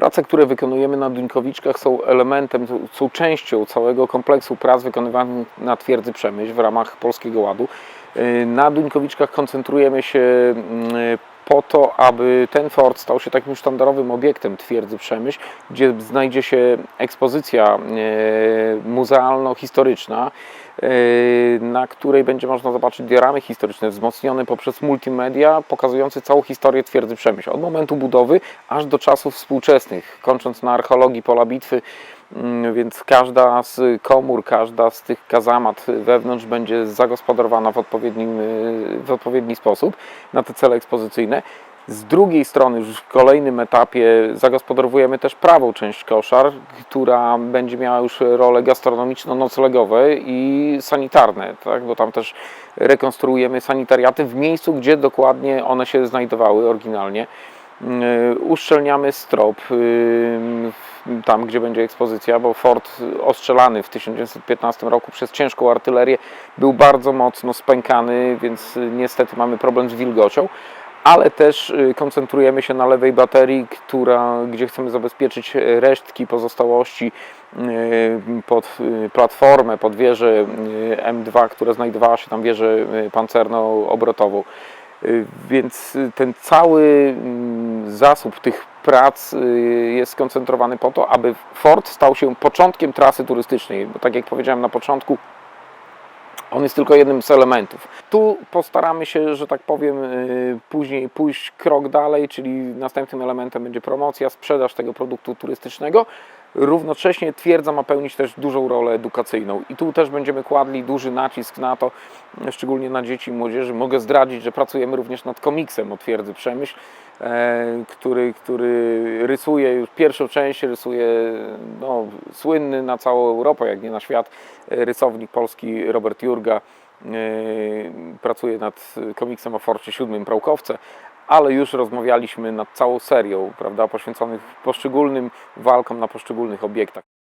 prace, które wykonujemy na Duńkowiczkach są elementem, są częścią całego kompleksu prac wykonywanych na twierdzy Przemyśl w ramach Polskiego Ładu. Y, Na Duńkowiczkach koncentrujemy się mm, po to, aby ten fort stał się takim sztandarowym obiektem twierdzy Przemyśl, gdzie znajdzie się ekspozycja e, muzealno-historyczna, e, na której będzie można zobaczyć dioramy historyczne wzmocnione poprzez multimedia, pokazujące całą historię twierdzy Przemyśl, od momentu budowy aż do czasów współczesnych, kończąc na archeologii pola bitwy, więc każda z komór, każda z tych kazamat wewnątrz będzie zagospodarowana w, odpowiednim, y, w odpowiedni sposób na te cele ekspozycyjne. Z drugiej strony, już w kolejnym etapie zagospodarowujemy też prawą część koszar, która będzie miała już role gastronomiczno-noclegowe i sanitarne, tak? bo tam też rekonstruujemy sanitariaty w miejscu, gdzie dokładnie one się znajdowały oryginalnie. Yy, Uszczelniamy strop tam, gdzie będzie ekspozycja, bo fort ostrzelany w 1915 roku przez ciężką artylerię był bardzo mocno spękany, więc yy, niestety mamy problem z wilgocią. Ale też yy, koncentrujemy się na lewej baterii, która, gdzie chcemy zabezpieczyć resztki, pozostałości yy, pod platformę, pod wieżę yy, M2, która znajdowała się tam wieżę pancerno-obrotową. Y, Więc y, ten cały mm, zasób tych prac y, jest skoncentrowany po to, aby fort stał się początkiem trasy turystycznej. Bo tak jak powiedziałem na początku, on jest tylko jednym z elementów. Tu postaramy się, że tak powiem, y, później pójść krok dalej, czyli następnym elementem będzie promocja, sprzedaż tego produktu turystycznego. Równocześnie twierdza ma pełnić też dużą rolę edukacyjną i tu też będziemy kładli duży nacisk na to, szczególnie na dzieci i młodzieży. Mogę zdradzić, że pracujemy również nad komiksem o twierdzy Przemyśl, który, który rysuje już pierwszą część, rysuje no, słynny na całą Europę, jak nie na świat, e, rysownik polski Robert Jurga. E, Pracuje nad komiksem o Forcie VII Prałkowce, ale już rozmawialiśmy nad całą serią, prawda, poświęconych poszczególnym walkom na poszczególnych obiektach.